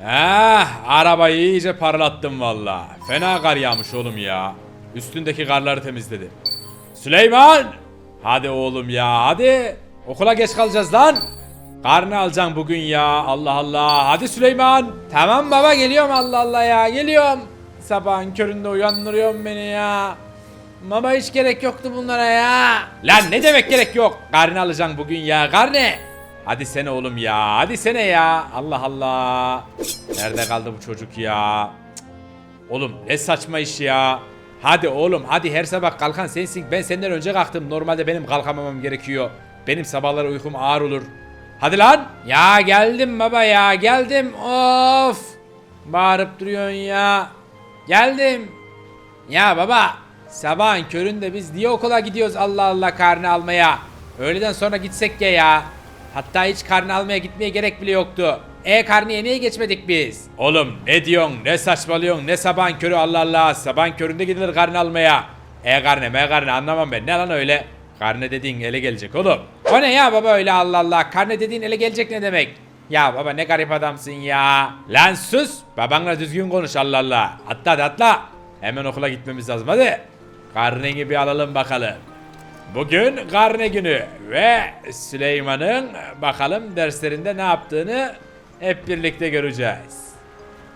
Eh, arabayı iyice parlattım valla. Fena kar yağmış oğlum ya. Üstündeki karları temizledi. Süleyman! Hadi oğlum ya hadi. Okula geç kalacağız lan. Karnı alacaksın bugün ya. Allah Allah. Hadi Süleyman. Tamam baba geliyorum Allah Allah ya. Geliyorum. Sabahın köründe uyandırıyorsun beni ya. Baba hiç gerek yoktu bunlara ya. Lan ne demek gerek yok. Karnı alacaksın bugün ya. Karnı. Hadi sene oğlum ya. Hadi sene ya. Allah Allah. Nerede kaldı bu çocuk ya? Oğlum ne saçma iş ya. Hadi oğlum hadi her sabah kalkan sensin. Ben senden önce kalktım. Normalde benim kalkamamam gerekiyor. Benim sabahları uykum ağır olur. Hadi lan. Ya geldim baba ya geldim. Of. Bağırıp duruyorsun ya. Geldim. Ya baba sabahın köründe biz niye okula gidiyoruz Allah Allah karnı almaya. Öğleden sonra gitsek ya ya. Hatta hiç karnı almaya gitmeye gerek bile yoktu. E karnıya niye geçmedik biz? Oğlum ne diyorsun ne saçmalıyorsun ne sabahın körü Allah Allah. Sabahın köründe gidilir karnı almaya. E karne me karne anlamam ben ne lan öyle. Karne dediğin ele gelecek oğlum. O ne ya baba öyle Allah Allah. Karne dediğin ele gelecek ne demek? Ya baba ne garip adamsın ya. Lan sus. Babanla düzgün konuş Allah Allah. Atla hadi atla. Hemen okula gitmemiz lazım hadi. Karneni bir alalım bakalım. Bugün karne günü ve Süleyman'ın bakalım derslerinde ne yaptığını hep birlikte göreceğiz.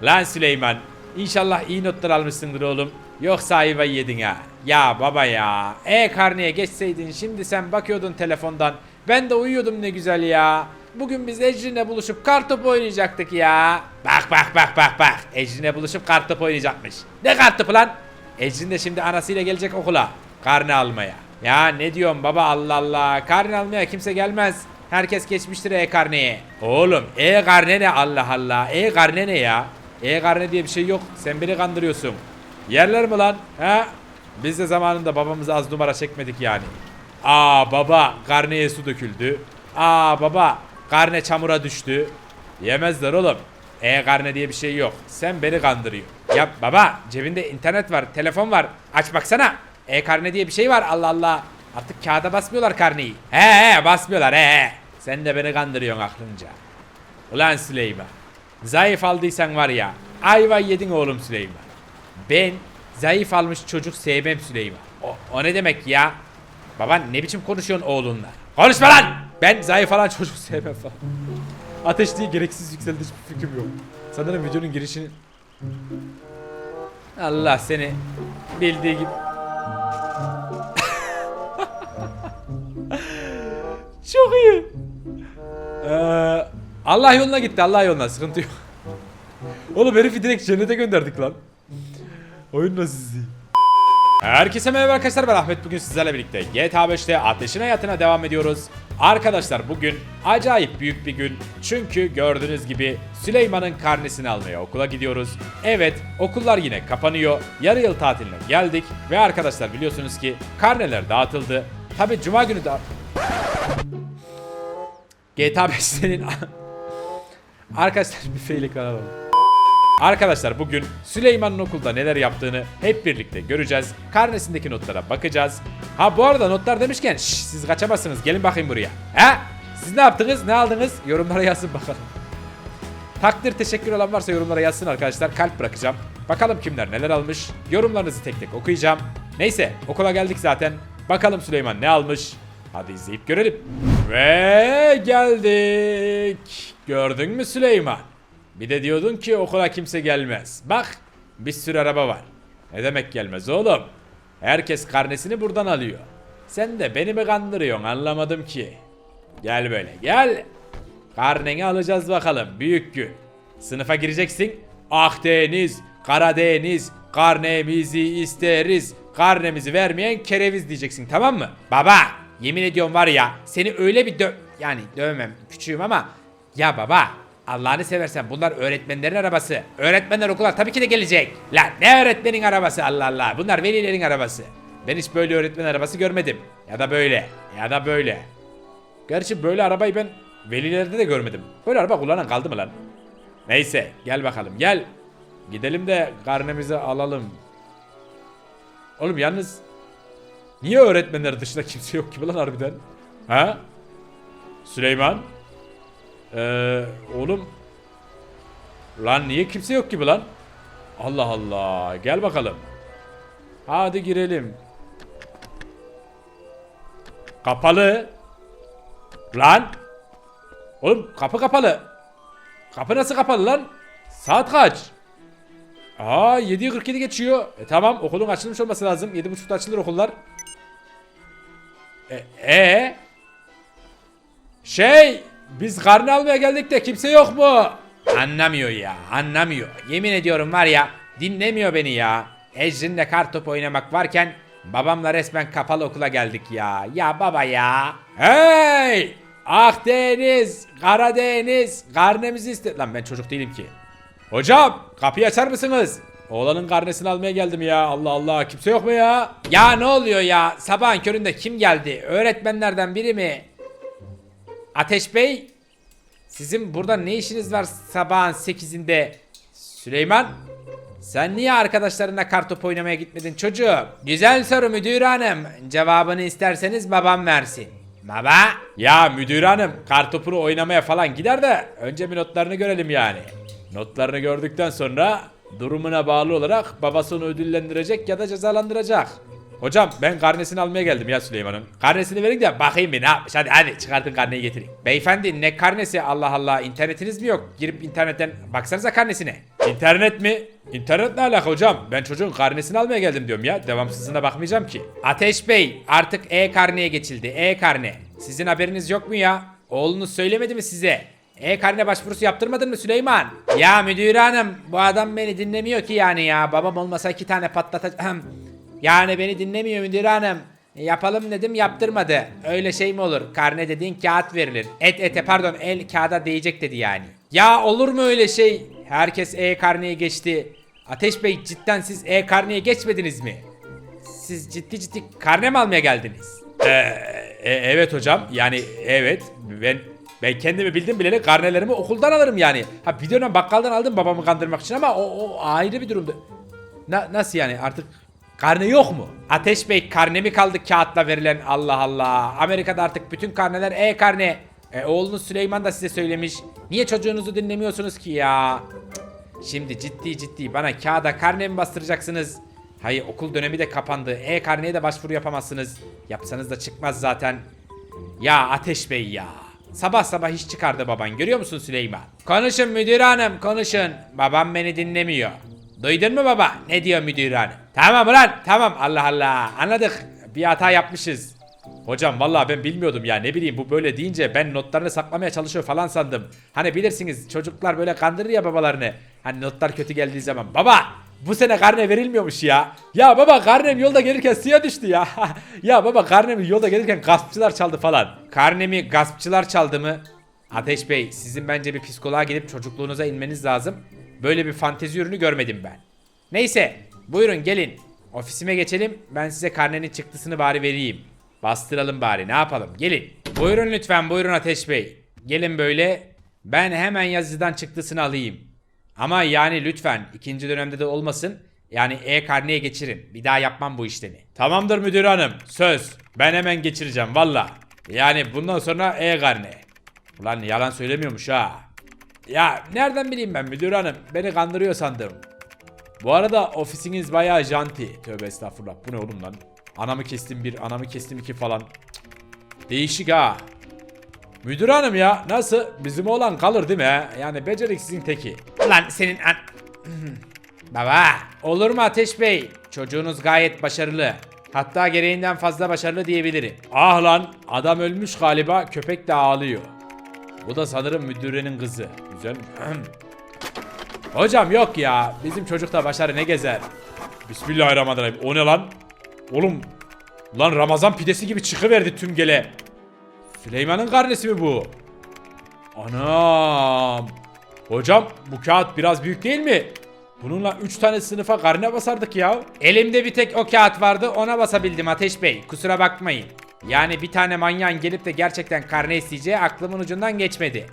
Lan Süleyman inşallah iyi notlar almışsındır oğlum. Yoksa ayvayı yedin ha. Ya baba ya. E karneye geçseydin şimdi sen bakıyordun telefondan. Ben de uyuyordum ne güzel ya. Bugün biz Ecrin'le buluşup kartopu oynayacaktık ya. Bak bak bak bak bak. Ecrin'le buluşup kartopu oynayacakmış. Ne kartopu lan? Ecrin de şimdi anasıyla gelecek okula. Karne almaya. Ya ne diyorsun baba Allah Allah. Karne almaya kimse gelmez. Herkes geçmiştir e-karneye. Oğlum e-karne ne Allah Allah. E-karne ne ya? E-karne diye bir şey yok. Sen beni kandırıyorsun. Yerler mi lan? Ha? Biz de zamanında babamıza az numara çekmedik yani. Aa baba karneye su döküldü. Aa baba karne çamura düştü. Yemezler oğlum. E-karne diye bir şey yok. Sen beni kandırıyorsun. Ya baba cebinde internet var, telefon var. Aç baksana. E-karne diye bir şey var Allah Allah. Artık kağıda basmıyorlar karneyi. He he basmıyorlar he he. Sen de beni kandırıyorsun aklınca. Ulan Süleyman. Zayıf aldıysan var ya. Ayva yedin oğlum Süleyman. Ben zayıf almış çocuk sevmem Süleyman. O, o ne demek ya? Baban ne biçim konuşuyorsun oğlunla? Konuşma lan! Ben zayıf alan çocuk sevmem falan. Ateş diye gereksiz yükseldi hiçbir fikrim yok. Sanırım videonun girişini... Allah seni bildiği gibi... Çok iyi. Ee, Allah yoluna gitti Allah yoluna sıkıntı yok. Oğlum herifi direkt cennete gönderdik lan. Oyun nasıl? Herkese merhaba arkadaşlar ben Ahmet bugün sizlerle birlikte GTA 5'te ateşin hayatına devam ediyoruz. Arkadaşlar bugün acayip büyük bir gün çünkü gördüğünüz gibi Süleyman'ın karnesini almaya okula gidiyoruz. Evet okullar yine kapanıyor yarı yıl tatiline geldik ve arkadaşlar biliyorsunuz ki karneler dağıtıldı. Tabi cuma günü da... GTA 5'tenin... arkadaşlar bir feylik alalım. Arkadaşlar bugün Süleyman'ın okulda neler yaptığını hep birlikte göreceğiz. Karnesindeki notlara bakacağız. Ha bu arada notlar demişken şş, siz kaçamazsınız gelin bakayım buraya. He? Siz ne yaptınız? Ne aldınız? Yorumlara yazın bakalım. Takdir teşekkür olan varsa yorumlara yazsın arkadaşlar. Kalp bırakacağım. Bakalım kimler neler almış. Yorumlarınızı tek tek okuyacağım. Neyse okula geldik zaten. Bakalım Süleyman ne almış. Hadi izleyip görelim. Ve geldik. Gördün mü Süleyman? Bir de diyordun ki okula kimse gelmez. Bak bir sürü araba var. Ne demek gelmez oğlum? Herkes karnesini buradan alıyor. Sen de beni mi kandırıyorsun anlamadım ki. Gel böyle gel. Karneni alacağız bakalım büyük gün. Sınıfa gireceksin. Akdeniz, Karadeniz, karnemizi isteriz. Karnemizi vermeyen kereviz diyeceksin tamam mı? Baba yemin ediyorum var ya seni öyle bir dö... Yani dövmem küçüğüm ama ya baba Allah'ını seversen bunlar öğretmenlerin arabası. Öğretmenler okula tabii ki de gelecek. Lan ne öğretmenin arabası Allah Allah. Bunlar velilerin arabası. Ben hiç böyle öğretmen arabası görmedim. Ya da böyle. Ya da böyle. Gerçi böyle arabayı ben velilerde de görmedim. Böyle araba kullanan kaldı mı lan? Neyse gel bakalım gel. Gidelim de karnemizi alalım. Oğlum yalnız niye öğretmenler dışında kimse yok gibi lan harbiden? Ha? Süleyman? Ee, oğlum Lan niye kimse yok gibi lan? Allah Allah. Gel bakalım. Hadi girelim. Kapalı. Lan. Oğlum kapı kapalı. Kapı nasıl kapalı lan? Saat kaç? Aa 7.47 geçiyor. E tamam okulun açılmış olması lazım. 7.30'da açılır okullar. E, e? Şey biz karne almaya geldik de kimse yok mu? Anlamıyor ya anlamıyor. Yemin ediyorum var ya dinlemiyor beni ya. Ecrin'le kartop oynamak varken babamla resmen kapalı okula geldik ya. Ya baba ya. Hey! Akdeniz, Karadeniz, karnemizi iste... Lan ben çocuk değilim ki. Hocam kapıyı açar mısınız? Oğlanın karnesini almaya geldim ya. Allah Allah kimse yok mu ya? Ya ne oluyor ya? Sabahın köründe kim geldi? Öğretmenlerden biri mi? Ateş Bey? Sizin burada ne işiniz var sabahın 8'inde? Süleyman? Sen niye arkadaşlarınla kartop oynamaya gitmedin çocuğum? Güzel soru müdür hanım. Cevabını isterseniz babam versin. Baba? Ya müdür hanım kartopunu oynamaya falan gider de önce bir notlarını görelim yani. Notlarını gördükten sonra durumuna bağlı olarak babası onu ödüllendirecek ya da cezalandıracak. Hocam ben karnesini almaya geldim ya Süleyman'ın. Karnesini verin de bakayım bir ne yapmış. Hadi hadi çıkartın karneyi getirin. Beyefendi ne karnesi Allah Allah internetiniz mi yok? Girip internetten baksanıza karnesine. İnternet mi? İnternet ne alaka hocam? Ben çocuğun karnesini almaya geldim diyorum ya. Devamsızlığına bakmayacağım ki. Ateş Bey artık e-karneye geçildi. E-karne. Sizin haberiniz yok mu ya? Oğlunuz söylemedi mi size? E-karne başvurusu yaptırmadın mı Süleyman? Ya müdür hanım bu adam beni dinlemiyor ki yani ya. Babam olmasa iki tane patlatacağım. Yani beni dinlemiyor müdür hanım. Yapalım dedim yaptırmadı. Öyle şey mi olur? Karne dediğin kağıt verilir. Et ete pardon el kağıda değecek dedi yani. Ya olur mu öyle şey? Herkes e-karneye geçti. Ateş Bey cidden siz e-karneye geçmediniz mi? Siz ciddi ciddi karne mi almaya geldiniz? Ee, e- evet hocam. Yani evet. Ben ben kendimi bildim bileli karnelerimi okuldan alırım yani. Ha bir dönem bakkaldan aldım babamı kandırmak için ama o, o ayrı bir durumdu. Na, nasıl yani artık karne yok mu? Ateş Bey karne mi kaldı kağıtla verilen Allah Allah. Amerika'da artık bütün karneler e-karne. E, oğlunuz Süleyman da size söylemiş. Niye çocuğunuzu dinlemiyorsunuz ki ya? Şimdi ciddi ciddi bana kağıda karne mi bastıracaksınız? Hayır okul dönemi de kapandı. E-karneye de başvuru yapamazsınız. Yapsanız da çıkmaz zaten. Ya Ateş Bey ya. Sabah sabah iş çıkardı baban görüyor musun Süleyman? Konuşun müdür hanım konuşun. Babam beni dinlemiyor. Duydun mu baba? Ne diyor müdür hanım? Tamam ulan tamam Allah Allah anladık. Bir hata yapmışız. Hocam vallahi ben bilmiyordum ya ne bileyim bu böyle deyince ben notlarını saklamaya çalışıyor falan sandım. Hani bilirsiniz çocuklar böyle kandırır ya babalarını. Hani notlar kötü geldiği zaman. Baba bu sene karne verilmiyormuş ya. Ya baba karnem yolda gelirken suya düştü ya. ya baba karnemi yolda gelirken gaspçılar çaldı falan. Karnemi gaspçılar çaldı mı? Ateş Bey sizin bence bir psikoloğa gidip çocukluğunuza inmeniz lazım. Böyle bir fantezi ürünü görmedim ben. Neyse buyurun gelin. Ofisime geçelim ben size karnenin çıktısını bari vereyim. Bastıralım bari ne yapalım gelin. Buyurun lütfen buyurun Ateş Bey. Gelin böyle ben hemen yazıcıdan çıktısını alayım. Ama yani lütfen ikinci dönemde de olmasın. Yani e-karneye geçirin. Bir daha yapmam bu işlemi. Tamamdır müdür hanım. Söz. Ben hemen geçireceğim valla. Yani bundan sonra e-karne. Ulan yalan söylemiyormuş ha. Ya nereden bileyim ben müdür hanım. Beni kandırıyor sandım. Bu arada ofisiniz bayağı janti. Tövbe estağfurullah. Bu ne oğlum lan? Anamı kestim bir, anamı kestim iki falan. Değişik ha. Müdür hanım ya nasıl? Bizim oğlan kalır değil mi? he? Yani beceriksizin teki. Lan senin an... Baba olur mu Ateş Bey? Çocuğunuz gayet başarılı. Hatta gereğinden fazla başarılı diyebilirim. Ah lan adam ölmüş galiba köpek de ağlıyor. Bu da sanırım müdürenin kızı. Güzel mi? Hocam yok ya. Bizim çocuk da başarı ne gezer. Bismillahirrahmanirrahim. O ne lan? Oğlum. Lan Ramazan pidesi gibi çıkıverdi tüm gele. Süleyman'ın karnesi mi bu? Anam. Hocam bu kağıt biraz büyük değil mi? Bununla 3 tane sınıfa karne basardık ya. Elimde bir tek o kağıt vardı ona basabildim Ateş Bey. Kusura bakmayın. Yani bir tane manyağın gelip de gerçekten karne isteyeceği aklımın ucundan geçmedi.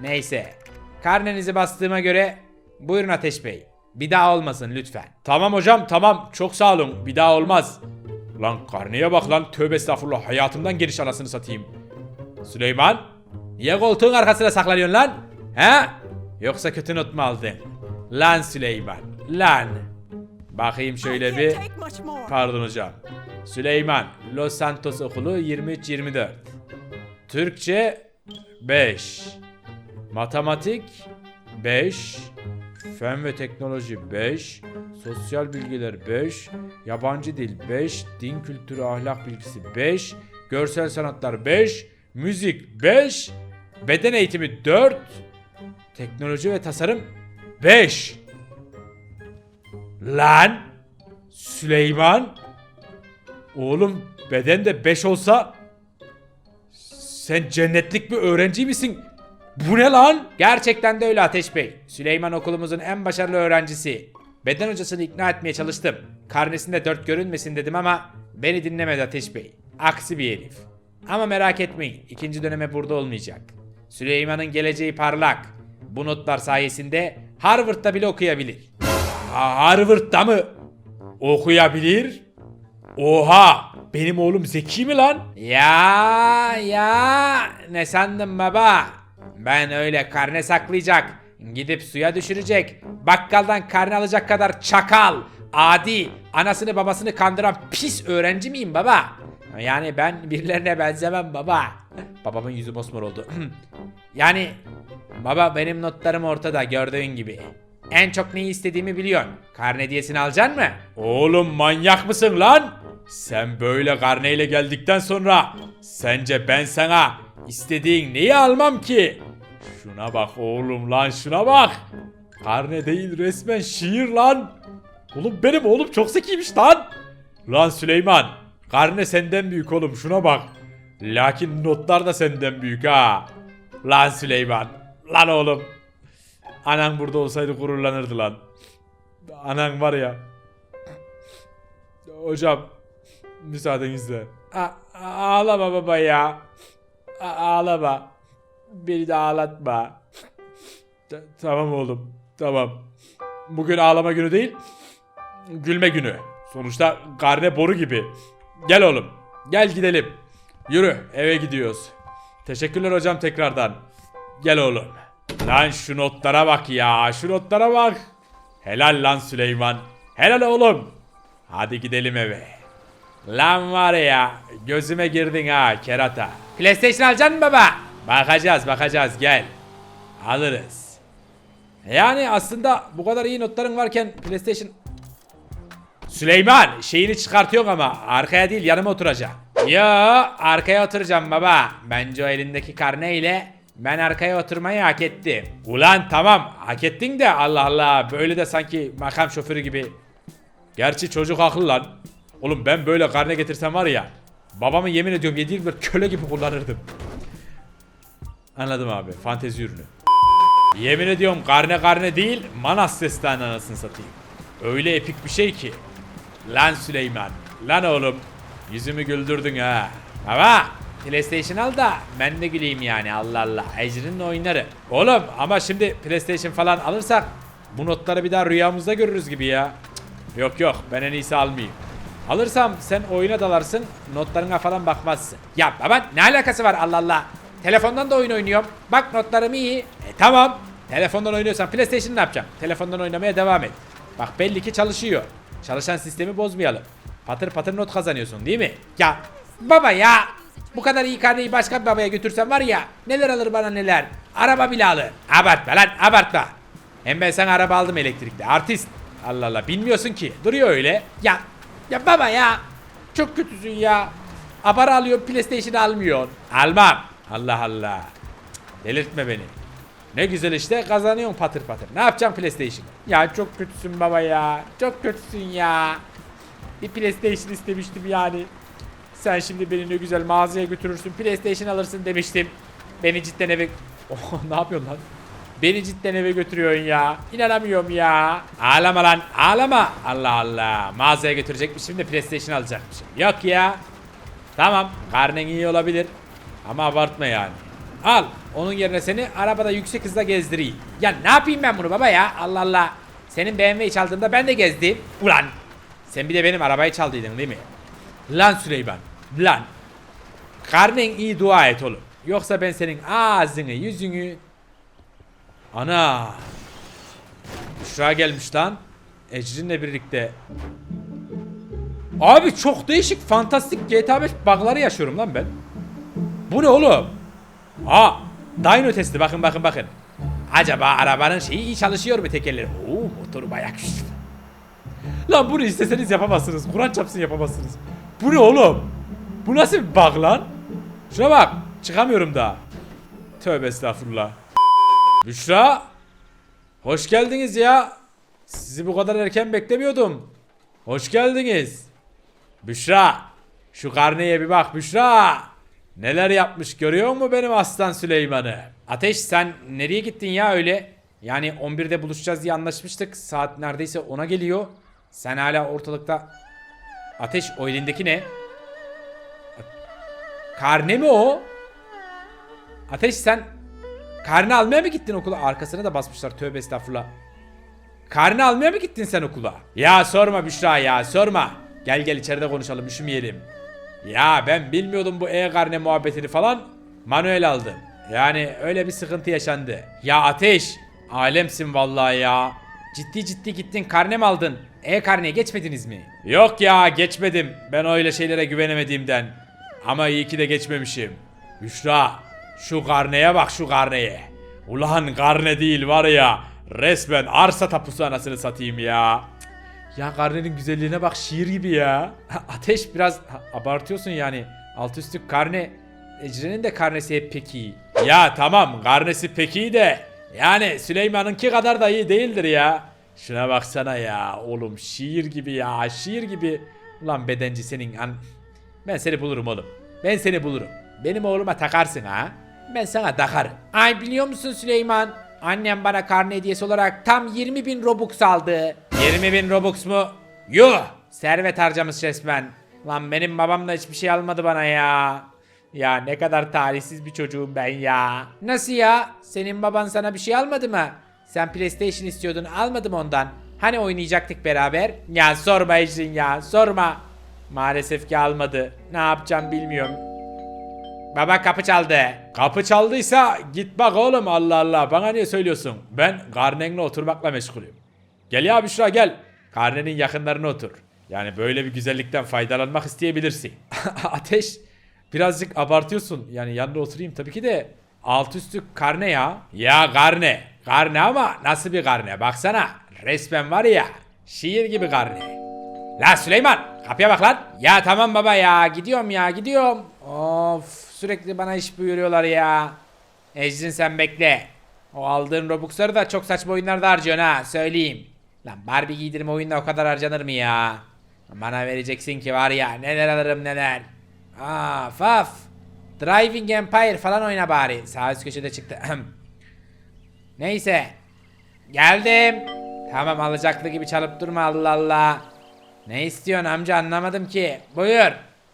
Neyse. Karnenizi bastığıma göre buyurun Ateş Bey. Bir daha olmasın lütfen. Tamam hocam tamam çok sağ olun bir daha olmaz. Lan karneye bak lan tövbe estağfurullah hayatımdan geniş anasını satayım. Süleyman niye koltuğun arkasına saklanıyorsun lan? He? Yoksa kötü not mu aldın? Lan Süleyman. Lan. Bakayım şöyle bir. Pardon hocam. Süleyman. Los Santos Okulu 23-24. Türkçe 5. Matematik 5. Fen ve teknoloji 5. Sosyal bilgiler 5. Yabancı dil 5. Din kültürü ahlak bilgisi 5. Görsel sanatlar 5. Müzik 5. Beden eğitimi 4. Teknoloji ve tasarım 5. Lan Süleyman Oğlum beden de 5 olsa sen cennetlik bir öğrenci misin? Bu ne lan? Gerçekten de öyle Ateş Bey. Süleyman okulumuzun en başarılı öğrencisi. Beden hocasını ikna etmeye çalıştım. Karnesinde dört görünmesin dedim ama beni dinlemedi Ateş Bey. Aksi bir herif. Ama merak etmeyin ikinci döneme burada olmayacak. Süleyman'ın geleceği parlak. Bu notlar sayesinde Harvard'da bile okuyabilir. Ha, Harvard'da mı? Okuyabilir? Oha! Benim oğlum zeki mi lan? Ya ya ne sandın baba? Ben öyle karne saklayacak, gidip suya düşürecek, bakkaldan karne alacak kadar çakal, adi, anasını babasını kandıran pis öğrenci miyim baba? Yani ben birilerine benzemem baba. Babamın yüzü mosmor oldu. yani baba benim notlarım ortada gördüğün gibi. En çok neyi istediğimi biliyorsun. Karne hediyesini alacaksın mı? Oğlum manyak mısın lan? Sen böyle karneyle geldikten sonra sence ben sana istediğin neyi almam ki? Şuna bak oğlum lan şuna bak. Karne değil resmen şiir lan. Oğlum benim oğlum çok zekiymiş lan. Lan Süleyman karne senden büyük oğlum şuna bak. Lakin notlar da senden büyük ha. Lan Süleyman. Lan oğlum. Anan burada olsaydı gururlanırdı lan. Anan var ya. Hocam müsaadenizle. A- ağlama baba ya. A- ağlama. Beni de ağlatma. Ta- tamam oğlum. Tamam. Bugün ağlama günü değil. Gülme günü. Sonuçta karne boru gibi. Gel oğlum. Gel gidelim. Yürü eve gidiyoruz. Teşekkürler hocam tekrardan. Gel oğlum. Lan şu notlara bak ya. Şu notlara bak. Helal lan Süleyman. Helal oğlum. Hadi gidelim eve. Lan var ya gözüme girdin ha kerata. PlayStation alacaksın mı baba? Bakacağız bakacağız gel. Alırız. Yani aslında bu kadar iyi notların varken PlayStation... Süleyman şeyini çıkartıyorsun ama arkaya değil yanıma oturacaksın. Yo arkaya oturacağım baba. Bence o elindeki karneyle ben arkaya oturmayı hak ettim. Ulan tamam hak ettin de Allah Allah böyle de sanki makam şoförü gibi. Gerçi çocuk haklı lan. Oğlum ben böyle karne getirsem var ya babamı yemin ediyorum 7 yıl bir köle gibi kullanırdım. Anladım abi fantezi ürünü. Yemin ediyorum karne karne değil Manas Sestane anasını satayım. Öyle epik bir şey ki. Lan Süleyman. Lan oğlum. Yüzümü güldürdün ha. Baba PlayStation al da ben de güleyim yani Allah Allah. Ecrin'le oynarım. Oğlum ama şimdi PlayStation falan alırsak bu notları bir daha rüyamızda görürüz gibi ya. Cık, Yok yok ben en iyisi almayayım. Alırsam sen oyuna dalarsın notlarına falan bakmazsın. Ya baba ne alakası var Allah Allah. Telefondan da oyun oynuyorum. Bak notlarım iyi. E tamam. Telefondan oynuyorsan PlayStation ne yapacağım? Telefondan oynamaya devam et. Bak belli ki çalışıyor. Çalışan sistemi bozmayalım. Patır patır not kazanıyorsun değil mi? Ya baba ya. Bu kadar iyi karneyi başka bir babaya götürsem var ya neler alır bana neler. Araba bile alır. Abartma lan abartma. Hem ben sana araba aldım elektrikli. Artist. Allah Allah bilmiyorsun ki. Duruyor öyle. Ya ya baba ya. Çok kötüsün ya. Abara alıyor PlayStation almıyor. Almam. Allah Allah. Delirtme beni. Ne güzel işte kazanıyorsun patır patır. Ne yapacağım PlayStation? Ya çok kötüsün baba ya. Çok kötüsün ya. Bir PlayStation istemiştim yani. Sen şimdi beni ne güzel mağazaya götürürsün. PlayStation alırsın demiştim. Beni cidden eve... Oh, ne yapıyorsun lan? Beni cidden eve götürüyorsun ya. İnanamıyorum ya. Ağlama lan ağlama. Allah Allah. Mağazaya götürecekmişim de PlayStation alacakmışım. Yok ya. Tamam karnen iyi olabilir. Ama abartma yani. Al. Onun yerine seni arabada yüksek hızla gezdireyim. Ya ne yapayım ben bunu baba ya? Allah Allah. Senin BMW'yi çaldığımda ben de gezdim. Ulan. Sen bir de benim arabayı çaldıydın değil mi? Lan Süleyman. Lan. Karnen iyi dua et oğlum. Yoksa ben senin ağzını yüzünü... Ana. Büşra gelmiş lan. Ecrin'le birlikte. Abi çok değişik fantastik GTA 5 bug'ları yaşıyorum lan ben. Bu ne oğlum? Aa, dyno testi bakın bakın bakın. Acaba arabanın şeyi iyi çalışıyor mu tekerleri? Oo motoru bayağı güçlü. Lan bunu isteseniz yapamazsınız. Kur'an çapsın yapamazsınız. Bu ne oğlum? Bu nasıl bir bug lan? Şuna bak. Çıkamıyorum daha. Tövbe estağfurullah. Büşra. Hoş geldiniz ya. Sizi bu kadar erken beklemiyordum. Hoş geldiniz. Büşra. Şu karneye bir bak Büşra. Neler yapmış görüyor musun benim aslan Süleyman'ı? Ateş sen nereye gittin ya öyle? Yani 11'de buluşacağız diye anlaşmıştık. Saat neredeyse 10'a geliyor. Sen hala ortalıkta... Ateş o elindeki ne? Karne mi o? Ateş sen karne almaya mı gittin okula? Arkasına da basmışlar tövbe estağfurullah. Karne almaya mı gittin sen okula? Ya sorma Büşra ya sorma. Gel gel içeride konuşalım üşümeyelim. Ya ben bilmiyordum bu e-karne muhabbetini falan. Manuel aldım. Yani öyle bir sıkıntı yaşandı. Ya Ateş alemsin vallahi ya. Ciddi ciddi gittin karne mi aldın? E-karneye geçmediniz mi? Yok ya geçmedim. Ben öyle şeylere güvenemediğimden. Ama iyi ki de geçmemişim. Büşra şu karneye bak şu karneye. Ulan karne değil var ya. Resmen arsa tapusu anasını satayım ya. Ya karnenin güzelliğine bak şiir gibi ya. Ateş biraz abartıyorsun yani. Alt üstü karne. Ecren'in de karnesi hep pek iyi. Ya tamam karnesi pek iyi de. Yani Süleyman'ınki kadar da iyi değildir ya. Şuna baksana ya oğlum şiir gibi ya şiir gibi. Ulan bedenci senin an... Ben seni bulurum oğlum. Ben seni bulurum. Benim oğluma takarsın ha. Ben sana takarım. Ay biliyor musun Süleyman? Annem bana karne hediyesi olarak tam 20 bin Robux aldı. 20 bin Robux mu? Yuh! Servet harcamış resmen. Lan benim babam da hiçbir şey almadı bana ya. Ya ne kadar talihsiz bir çocuğum ben ya. Nasıl ya? Senin baban sana bir şey almadı mı? Sen PlayStation istiyordun almadım ondan. Hani oynayacaktık beraber? Ya sorma Ecrin ya sorma. Maalesef ki almadı. Ne yapacağım bilmiyorum. Baba kapı çaldı. Kapı çaldıysa git bak oğlum Allah Allah. Bana niye söylüyorsun? Ben karnenle oturmakla meşgulüm. Gel ya Büşra gel. Karnenin yakınlarına otur. Yani böyle bir güzellikten faydalanmak isteyebilirsin. Ateş birazcık abartıyorsun. Yani yanında oturayım tabii ki de. Alt üstü karne ya. Ya karne. Karne ama nasıl bir karne? Baksana. Resmen var ya. Şiir gibi karne. La Süleyman kapıya bak lan. Ya tamam baba ya gidiyorum ya gidiyorum. Of sürekli bana iş buyuruyorlar ya. Ecrin sen bekle. O aldığın Robux'ları da çok saçma oyunlarda harcıyorsun ha söyleyeyim. Lan Barbie giydirme oyunda o kadar harcanır mı ya? Bana vereceksin ki var ya neler alırım neler. Aa faf. Driving Empire falan oyna bari. Sağ üst köşede çıktı. Neyse. Geldim. Tamam alacaklı gibi çalıp durma Allah Allah. Ne istiyorsun amca anlamadım ki. Buyur.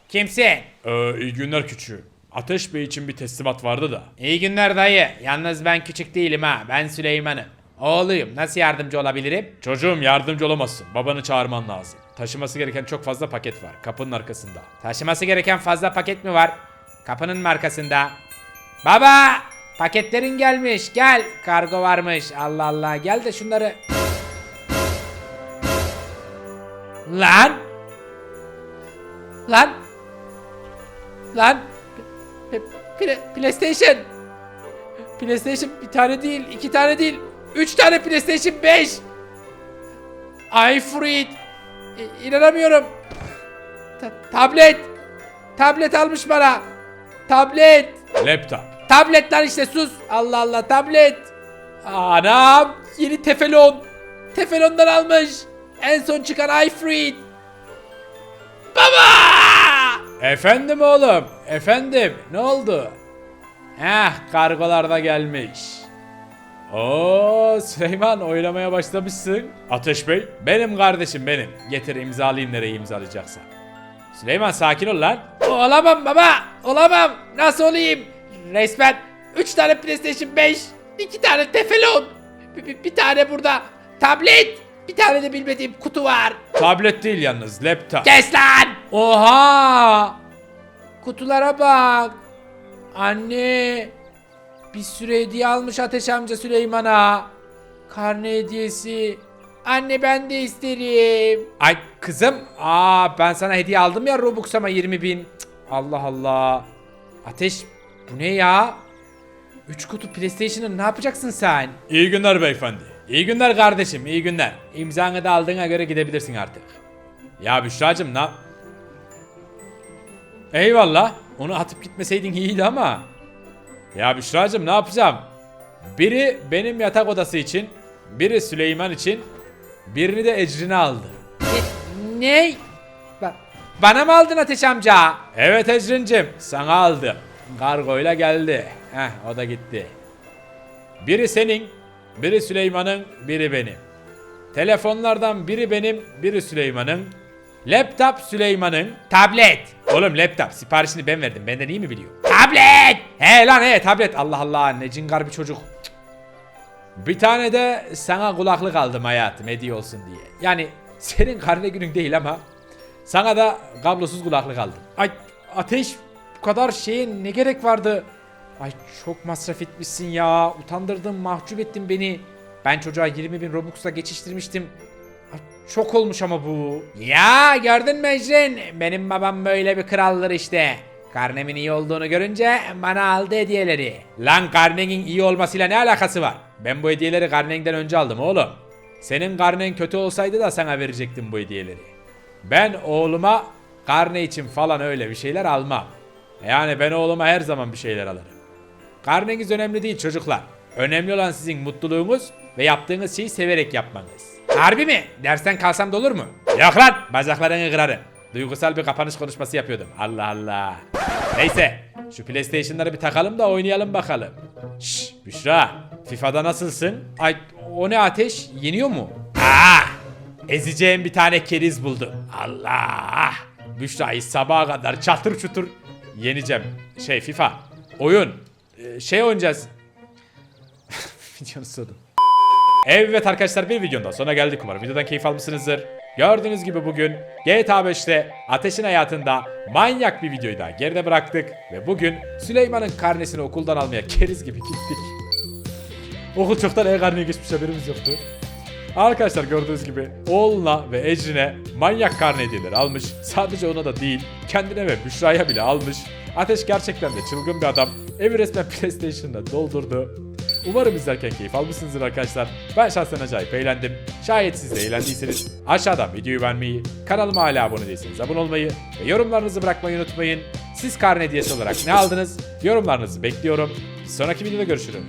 Kimsin? Ee, iyi günler küçüğüm. Ateş Bey için bir teslimat vardı da. İyi günler dayı. Yalnız ben küçük değilim ha. Ben Süleyman'ım. Oğluyum. Nasıl yardımcı olabilirim? Çocuğum yardımcı olamazsın. Babanı çağırman lazım. Taşıması gereken çok fazla paket var. Kapının arkasında. Taşıması gereken fazla paket mi var? Kapının markasında. Baba! Paketlerin gelmiş. Gel. Kargo varmış. Allah Allah. Gel de şunları. Lan! Lan! Lan! P- PlayStation! PlayStation bir tane değil, iki tane değil, üç tane PlayStation 5! I freed! İ- İnanamıyorum. Ta- tablet! Tablet almış bana! Tablet! Laptop. Tablet lan işte sus! Allah Allah tablet! Anam! Yeni teflon! Teflondan almış! En son çıkan iFreed! Baba! Efendim oğlum, efendim. Ne oldu? Heh, kargolar da gelmiş. Oo Süleyman oylamaya başlamışsın. Ateş Bey. Benim kardeşim benim. Getir imzalayayım nereye imzalayacaksan. Süleyman sakin ol lan. Olamam baba. Olamam. Nasıl olayım? Resmen 3 tane PlayStation 5, 2 tane teflon, bir- bir tane burada tablet, bir tane de bilmediğim kutu var. Tablet değil yalnız laptop. Kes lan! Oha! Kutulara bak. Anne. Bir sürü hediye almış Ateş amca Süleyman'a. Karne hediyesi. Anne ben de isterim. Ay kızım. Aa ben sana hediye aldım ya Robux ama 20 bin. Cık, Allah Allah. Ateş bu ne ya? 3 kutu PlayStation'ı ne yapacaksın sen? İyi günler beyefendi. İyi günler kardeşim, iyi günler. İmzanı da aldığına göre gidebilirsin artık. Ya Büşra'cığım ne... Eyvallah. Onu atıp gitmeseydin iyiydi ama. Ya Büşra'cığım ne yapacağım? Biri benim yatak odası için, biri Süleyman için, birini de Ecrin'e aldı. Ne? bana mı aldın Ateş amca? Evet Ecrin'cim sana aldım. Kargoyla geldi. Heh o da gitti. Biri senin, biri Süleyman'ın, biri benim. Telefonlardan biri benim, biri Süleyman'ın. Laptop Süleyman'ın. Tablet. Oğlum laptop siparişini ben verdim. Benden iyi mi biliyor? Tablet. He lan he tablet. Allah Allah ne cingar bir çocuk. Cık. Bir tane de sana kulaklık aldım hayatım hediye olsun diye. Yani senin karne günün değil ama sana da kablosuz kulaklık aldım. Ay ateş bu kadar şeye ne gerek vardı? Ay çok masraf etmişsin ya. Utandırdın, mahcup ettin beni. Ben çocuğa 20 bin Robux'la geçiştirmiştim. Çok olmuş ama bu. Ya gördün mü Ecrin? Benim babam böyle bir kraldır işte. Karnemin iyi olduğunu görünce bana aldı hediyeleri. Lan karnenin iyi olmasıyla ne alakası var? Ben bu hediyeleri karnenden önce aldım oğlum. Senin karnen kötü olsaydı da sana verecektim bu hediyeleri. Ben oğluma karne için falan öyle bir şeyler almam. Yani ben oğluma her zaman bir şeyler alırım. Karneniz önemli değil çocuklar. Önemli olan sizin mutluluğunuz ve yaptığınız şeyi severek yapmanız. Harbi mi? Dersten kalsam da olur mu? Yok lan bacaklarını kırarım. Duygusal bir kapanış konuşması yapıyordum. Allah Allah. Neyse şu PlayStation'ları bir takalım da oynayalım bakalım. Şşş Büşra FIFA'da nasılsın? Ay o ne ateş? Yeniyor mu? Aa! Ezeceğim bir tane keriz buldum. Allah! Büşra'yı sabaha kadar çatır çutur yeneceğim. Şey FIFA. Oyun. Ee, şey oynayacağız. Videonun sonu. Evet arkadaşlar bir videonun daha geldik umarım videodan keyif almışsınızdır. Gördüğünüz gibi bugün GTA 5'te Ateş'in hayatında manyak bir videoyu daha geride bıraktık. Ve bugün Süleyman'ın karnesini okuldan almaya keriz gibi gittik. Okul çoktan e-karneye geçmiş haberimiz yoktu. Arkadaşlar gördüğünüz gibi oğluna ve Ecrin'e manyak karne hediyeleri almış. Sadece ona da değil kendine ve Büşra'ya bile almış. Ateş gerçekten de çılgın bir adam. Evi resmen PlayStation'da doldurdu. Umarım izlerken keyif almışsınızdır arkadaşlar. Ben şahsen acayip eğlendim. Şayet siz de eğlendiyseniz aşağıdan videoyu beğenmeyi, kanalıma hala abone değilseniz abone olmayı ve yorumlarınızı bırakmayı unutmayın. Siz karne hediyesi olarak ne aldınız? Yorumlarınızı bekliyorum. Sonraki videoda görüşürüz.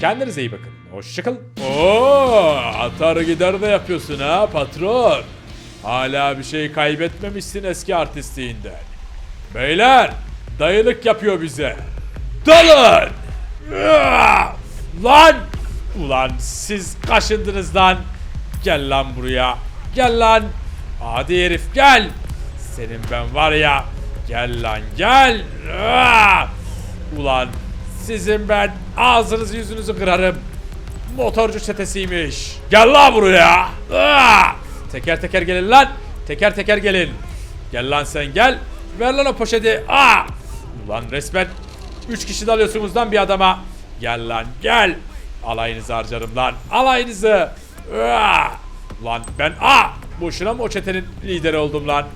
Kendinize iyi bakın. Hoşçakalın. Oo, atar gider de yapıyorsun ha patron. Hala bir şey kaybetmemişsin eski artistliğinden. Beyler, dayılık yapıyor bize. Dalın! Lan! Ulan siz kaşındınız lan. Gel lan buraya. Gel lan. Adi herif gel. Senin ben var ya. Gel lan gel. Ulan sizin ben ağzınızı yüzünüzü kırarım. Motorcu çetesiymiş. Gel lan buraya. Teker teker gelin lan. Teker teker gelin. Gel lan sen gel. Ver lan o poşeti. Ah! Ulan resmen 3 kişi dalıyorsunuz lan bir adama. Gel lan gel. Alayınızı harcarım lan. Alayınızı. Ah! Lan ben ah! Boşuna mı o çetenin lideri oldum lan?